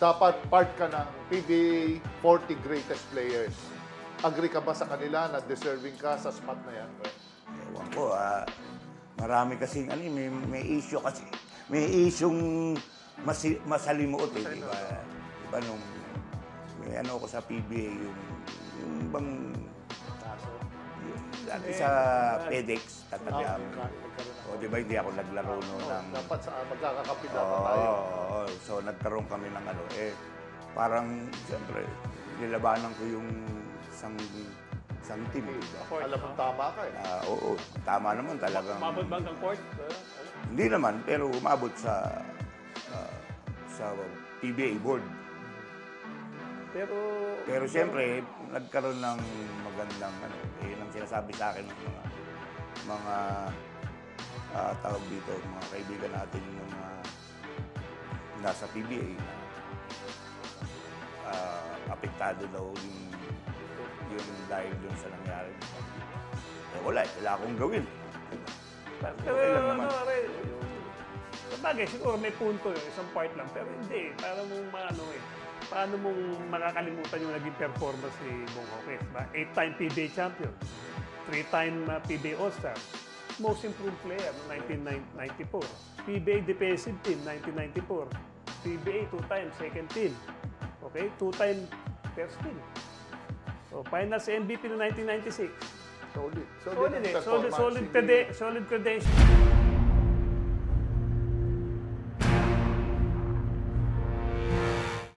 dapat part ka ng PBA 40 greatest players. Agree ka ba sa kanila na deserving ka sa spot na yan? Ewan ko, ah, marami kasing, ano, may, may issue kasi, may isyong masi, masalimuot eh, di ba? Di ba nung, may ano ko sa PBA, yung, yung bang, dati sa FedEx, tatagyan. nagkaroon ako. O, di ba, hindi ako naglaro Oh, ng... dapat sa magkakakapit dapat tayo. oo. so nagkaroon kami ng ano, eh, parang, siyempre, nilabanan ko yung isang, isang team. di ba? Court, Alam mo no? tama ka eh. Ah, oo, tama naman talagang. Umabot ba hanggang court? Uh, Hindi naman, pero umabot sa ah, sa PBA board. Pero, Pero siyempre, nagkaroon ng magandang ano, eh, yun ang sinasabi sa akin ng mga mga ah, tawag dito, mga kaibigan natin yung mga nasa PBA na ah, apektado daw yung yung dahil dun sa nangyari. Eh wala, eh, wala akong gawin. pero, Okay lang ano, naman. pare, yung, sabagay, siguro may punto yun, isang part lang, pero hindi, para mong maano eh, paano mong makakalimutan yung naging performance ni Bong Hokes, ba? Eight-time PBA champion, three-time uh, PBA All-Star, most improved player no 1994, PBA defensive team 1994, PBA two-time second team, okay, two-time first team. So, finals MVP no 1996. Solid. Solid ang eh. Solid, solid, Hindi- crede- solid credentials.